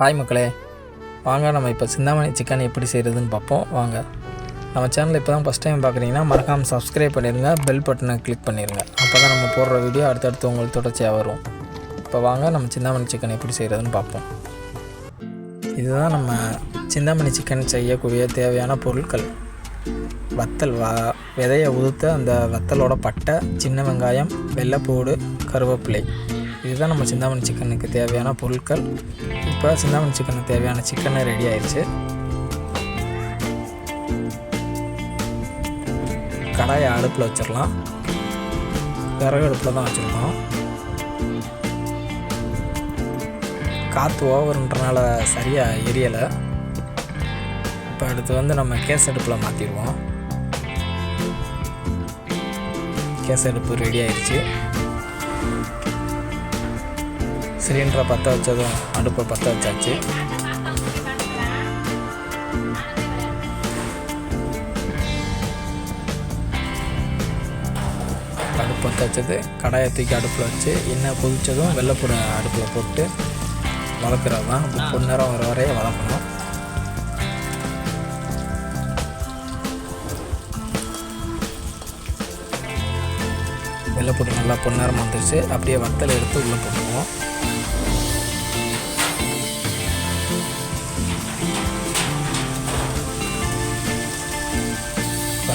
Hi மக்களே. வாங்க நம்ம இப்போ சிந்தாமணி சிக்கன் எப்படி செய்கிறதுன்னு பார்ப்போம். வாங்க. நம்ம சேனல் இப்போ தான் ஃபஸ்ட் டைம் பார்க்குறீங்கன்னா மறக்காமல் சப்ஸ்கிரைப் பண்ணிடுங்க பெல் பட்டனை கிளிக் பண்ணிடுங்க அப்போ தான் நம்ம போடுற வீடியோ அடுத்தடுத்து உங்களுக்கு தொடர்ச்சியாக வரும். இப்போ வாங்க நம்ம சிந்தாமணி சிக்கன் எப்படி செய்கிறதுன்னு பார்ப்போம். இதுதான் நம்ம சிந்தாமணி சிக்கன் செய்யக்கூடிய தேவையான பொருட்கள். வத்தல் வா விதையை உதுத்த அந்த வத்தலோட பட்டை சின்ன வெங்காயம் வெள்ளைப்பூடு கருவேப்பிலை. இதுதான் நம்ம சிந்தாமணி சிக்கனுக்கு தேவையான பொருட்கள். இப்போ சிந்தாமணி சிக்கனுக்கு தேவையான சிக்கனை ரெடி ஆயிடுச்சு கடாயை அடுப்பில் வச்சிடலாம். விறகு அடுப்பில் தான் வச்சுருக்கோம். காற்று ஓவருன்றனால சரியாக எரியலை. இப்போ அடுத்து வந்து நம்ம கேஸ் அடுப்பில் மாற்றிடுவோம் கேஸ் அடுப்பு ரெடி ஆயிடுச்சு சிலிண்டரை பற்ற வச்சதும் அடுப்பை பற்ற வச்சாச்சு. அடுப்பு பற்ற வச்சது கடாயை தூக்கி அடுப்பில் வச்சு எண்ணெய் கொதிச்சதும் வெள்ளைப்பூடை அடுப்பில் போட்டு வளர்க்குறது தான். பொன்னேரம் வர வரைய வளர்க்கணும். வெள்ளைப்பூடு நல்லா பொன்னேரமாக வந்துருச்சு. அப்படியே வத்தலை எடுத்து உள்ளே போட்டுருவோம்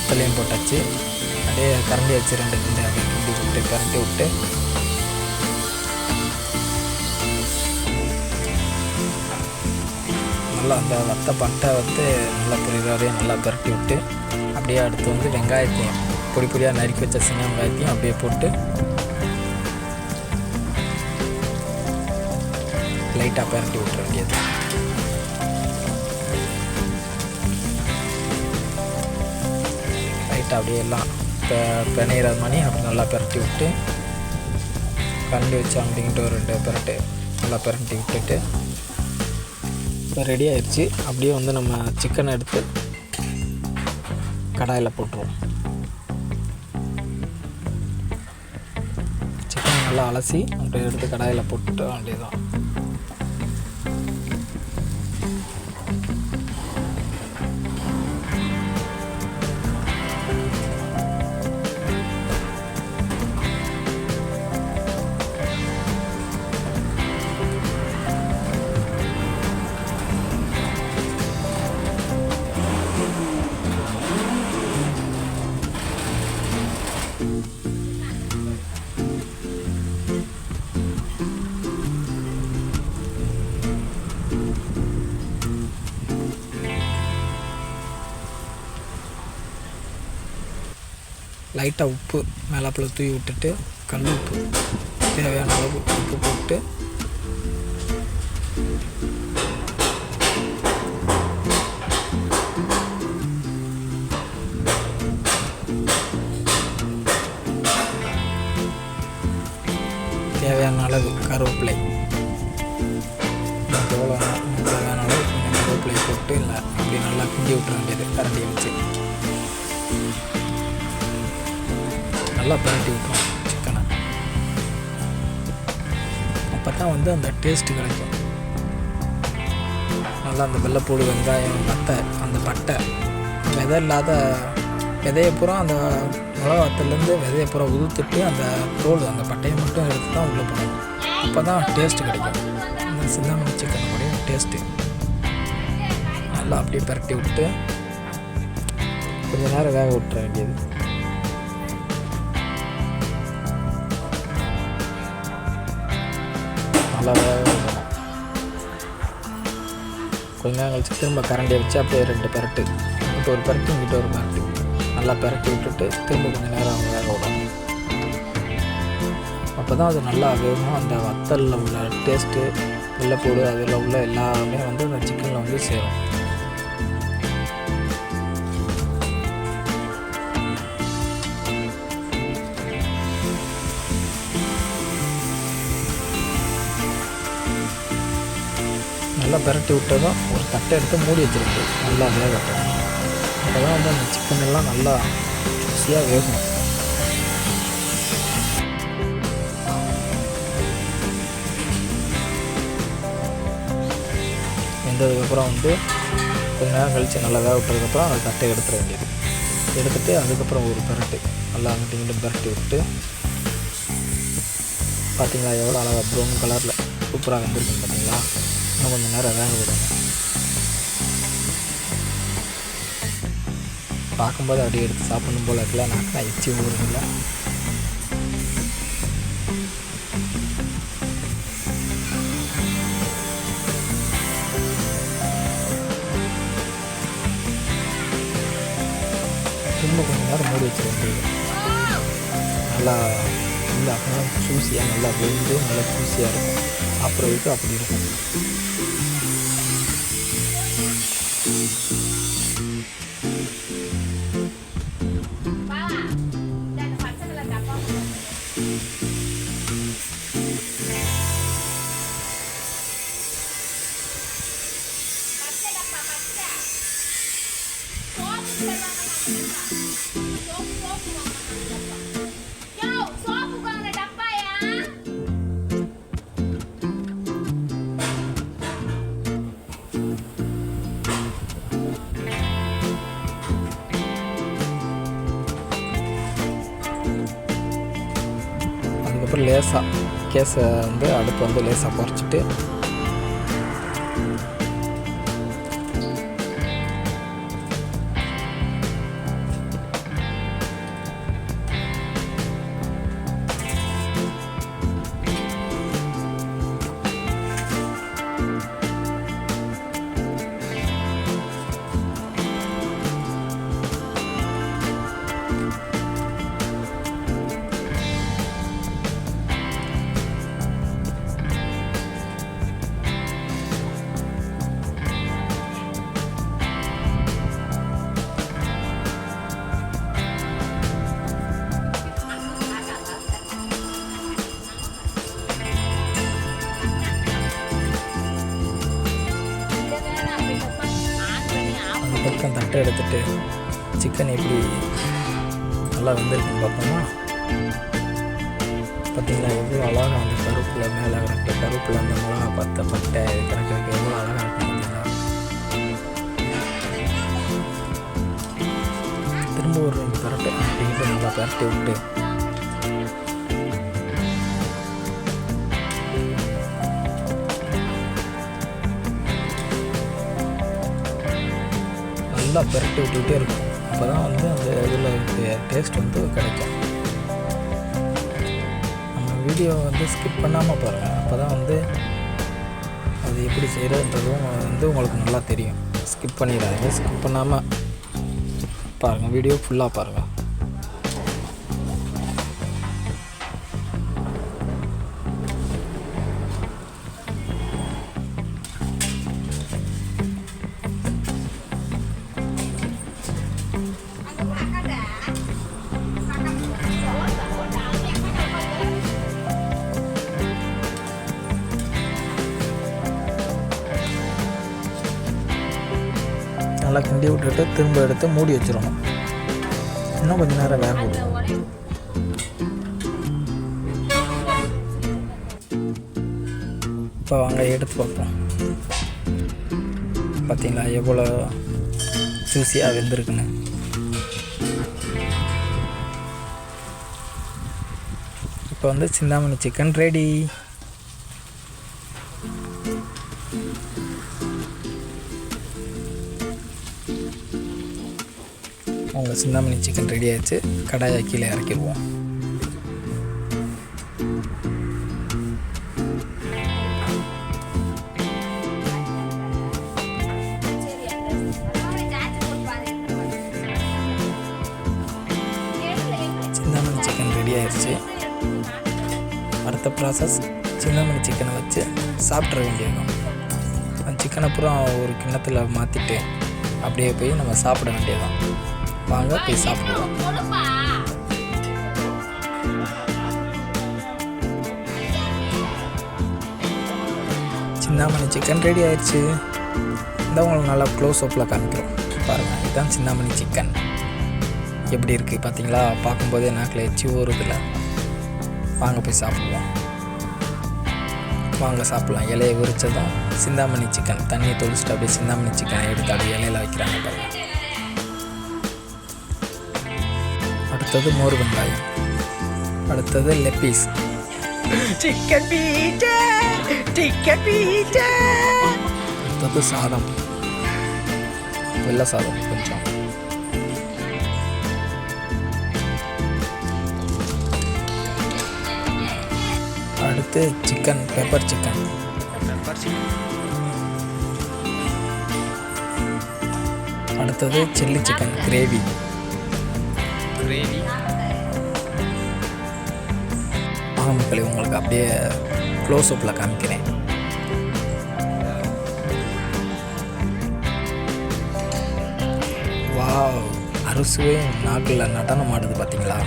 வத்தலையும் போட்டாச்சு. அப்படியே கரண்டி வச்சு ரெண்டு கிண்டி அப்படியே கிண்டி விட்டு கரண்டி விட்டு. நல்லா அந்த வத்த பட்டை வந்து நல்லா புரியுறாவே நல்லா பரட்டி விட்டு அப்படியே அடுத்து வந்து வெங்காயத்தையும் பொடி பொடியாக நறுக்கி வச்ச சின்ன வெங்காயத்தையும் அப்படியே போட்டு லைட்டாக பரட்டி விட்டுற வேண்டியது. லைட்டாக அப்படியே எல்லாம் இப்போ பிணையிற மாதிரி அப்படி நல்லா பரட்டி விட்டு கண்டு வச்சு அப்படின்ட்டு ஒரு ரெண்டு பரட்டு நல்லா பரட்டி விட்டுட்டு இப்போ ரெடி ஆயிடுச்சு. அப்படியே வந்து நம்ம சிக்கனை எடுத்து கடாயில் போட்டுருவோம். சிக்கனை நல்லா அலசி அப்படியே எடுத்து கடாயில் போட்டு வேண்டியதுதான். லைட்டாக உப்பு மேலாப்பில் தூவி விட்டுட்டு கல் உப்பு தேவையான அளவு உப்பு போட்டு தேவையான அளவு கருவேப்பிலை. எவ்வளோ தேவையான அளவு கொஞ்சம் கருவேப்பிலை போட்டு இல்லை அப்படி நல்லா கிண்டி விட்டுற வேண்டியது கரண்டியை வச்சு. நல்லா பிரட்டி விட்டுரும் சிக்கனை. அப்போ தான் வந்து அந்த டேஸ்ட்டு கிடைக்கும். நல்லா அந்த வெள்ளைப்பூடு வெங்காயம் பட்டை அந்த பட்டை. விதை இல்லாத விதையை பூரா அந்த மிளகா வத்தலேருந்து விதையை பூரா உதுத்துட்டு அந்த தோல் அந்த பட்டையை மட்டும் எடுத்து தான் உள்ளே போடணும். அப்போ தான் டேஸ்ட்டு கிடைக்கும் அந்த சிந்தாமணி சிக்கனுடைய டேஸ்ட்டு நல்லா அப்படியே பரட்டி விட்டு கொஞ்சம் நேரம் வேக விட்டுற வேண்டியது. கொஞ்ச நேரம் கழிச்சு திரும்ப கரண்டியை வச்சு அப்படியே ரெண்டு பரட்டு. இப்போ ஒரு பரட்டு இங்கிட்ட ஒரு பரட்டு. நல்லா பரட்டி விட்டுட்டு திரும்ப கொஞ்சம் நேரம் வேக விடணும். அப்போ தான் அது நல்லா வேகும் அந்த வத்தலில் உள்ள டேஸ்ட்டு வெள்ளைப்பூடு அதில் உள்ள எல்லாமே வந்து அந்த சிக்கனில் வந்து சேரும். நல்லா பரட்டி விட்டதும் ஒரு தட்டை எடுத்து மூடி வச்சுருக்கு. நல்லா வேகட்டும் அப்போ தான் வந்து அந்த சிக்கன் எல்லாம் நல்லா ருசியாக வேகும் வெந்ததுக்கப்புறம் வந்து கொஞ்ச நேரம் கழித்து நல்லா வேக விட்டதுக்கப்புறம் அந்த தட்டை எடுத்துட வேண்டியது. எடுத்துட்டு அதுக்கப்புறம் ஒரு பரட்டு. நல்லா அங்கிட்டு இங்கிட்டு பெரட்டி விட்டு பார்த்தீங்களா எவ்வளோ அழகாக ப்ரௌன் கலரில் சூப்பராக வெந்திருக்குன்னு பார்த்தீங்களா இன்னும் கொஞ்சம் நேரம் வேக விடுங்க பார்க்கும்போது அப்படியே எடுத்து சாப்பிடணும் போல இருக்குல்ல நாக்கு எச்சி ஊறுதில்ல திரும்ப கொஞ்சம் நேரம் மூடி வச்சிட நல்லா இல்லை அப்படின்னா ஜூஸியாக நல்லா வெந்து நல்லா ஜூஸியாக இருக்கும். அப்புறம் வரைக்கும் அப்படி இருக்கும். லேசாக கேஸை வந்து அடுப்பு வந்து லேசாக குறைச்சிட்டு சிக்கன் தட்டை எடுத்துட்டு சிக்கன் எப்படி நல்லா வெந்திருக்குன்னு பார்ப்போமா பார்த்தீங்களா? எவ்வளோ அழகாக அந்த கருப்பில் மேலே கிடக்கு கருப்பில் அந்த மிளகா பத்த பட்டை இது கிடக்கிறதுக்கு எவ்வளோ அழகாக இருக்கும் பார்த்தீங்களா? திரும்ப ஒரு ரெண்டு பரட்டை அப்படின்ட்டு நல்லா பரட்டி விட்டு நல்லா பரட்டி விட்டுக்கிட்டே இருக்கும். அப்போ தான் வந்து அந்த இதில் இருக்க டேஸ்ட் வந்து கிடைக்கும். நம்ம வீடியோ வந்து ஸ்கிப் பண்ணாமல் பாருங்கள் அப்போ தான் வந்து அது எப்படி செய்கிறதுன்றதும் வந்து உங்களுக்கு நல்லா தெரியும். ஸ்கிப் பண்ணிடாதீங்க. ஸ்கிப் பண்ணாமல் பாருங்கள் வீடியோ ஃபுல்லாக பாருங்கள் கிண்டி விட்டுட்டு திரும்ப எடுத்து மூடி வச்சிடணும். இன்னும் கொஞ்சம் நேரம் வேக விடணும் இப்போ வாங்க எடுத்து பார்ப்போம். பார்த்தீங்களா எவ்வளோ ஜூஸியாக வெந்திருக்குன்னு. இப்போ வந்து சிந்தாமணி சிக்கன் ரெடி. உங்கள் சிந்தாமணி சிக்கன் ரெடி ஆயிடுச்சு. கடாயை கீழே இறக்கிடுவோம். சிந்தாமணி சிக்கன் ரெடி ஆயிடுச்சு. அடுத்த ப்ராசஸ் சிந்தாமணி சிக்கனை வச்சு சாப்பிட்ற வேண்டியதுதான் அந்த சிக்கனை அப்புறம் ஒரு கிண்ணத்தில் மாற்றிட்டு அப்படியே போய் நம்ம சாப்பிட வேண்டியதுதான் வாங்க போய் சாப்பிடுவோம் சின்னாமணி சிக்கன் ரெடி ஆயிடுச்சு. இந்த உங்களுக்கு நல்லா க்ளோஸ் அப்பில் காமிக்கிறோம். பாருங்கள் இதுதான் சின்னாமணி சிக்கன் எப்படி இருக்குது பார்த்தீங்களா பார்க்கும்போதே நாக்கில் எச்சி ஊறுதில்ல வாங்க போய் சாப்பிடுவோம். வாங்க சாப்பிட்லாம். இலையை விரிச்சதும் சிந்தாமணி சிக்கன் தண்ணி தொளிச்சிட்டு அப்படியே சிந்தாமணி சிக்கனை எடுத்து அப்படியே இலையில வைக்கிறாங்க பாருங்க. அடுத்தது மோர் வெங்காயம். அடுத்தது லெப்பீஸ் சிக்கன் பீட்டா சிக்கன் பீட்டா அடுத்தது சாதம். வெள்ளை சாதம் கொஞ்சம். அடுத்து சிக்கன் பெப்பர் சிக்கன் அடுத்தது சில்லி சிக்கன் கிரேவி கிரேவி. மக்களை உங்களுக்கு அப்படியே க்ளோஸ் அப்பில் காமிக்கிறேன். வாவ் அறுசுவே நாட்டில் நடனம் ஆடுது பார்த்தீங்களா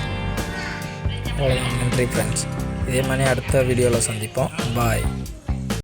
அவ்வளோதான் நன்றி ஃப்ரெண்ட்ஸ் இதே மாதிரி அடுத்த வீடியோவில் சந்திப்போம். பாய்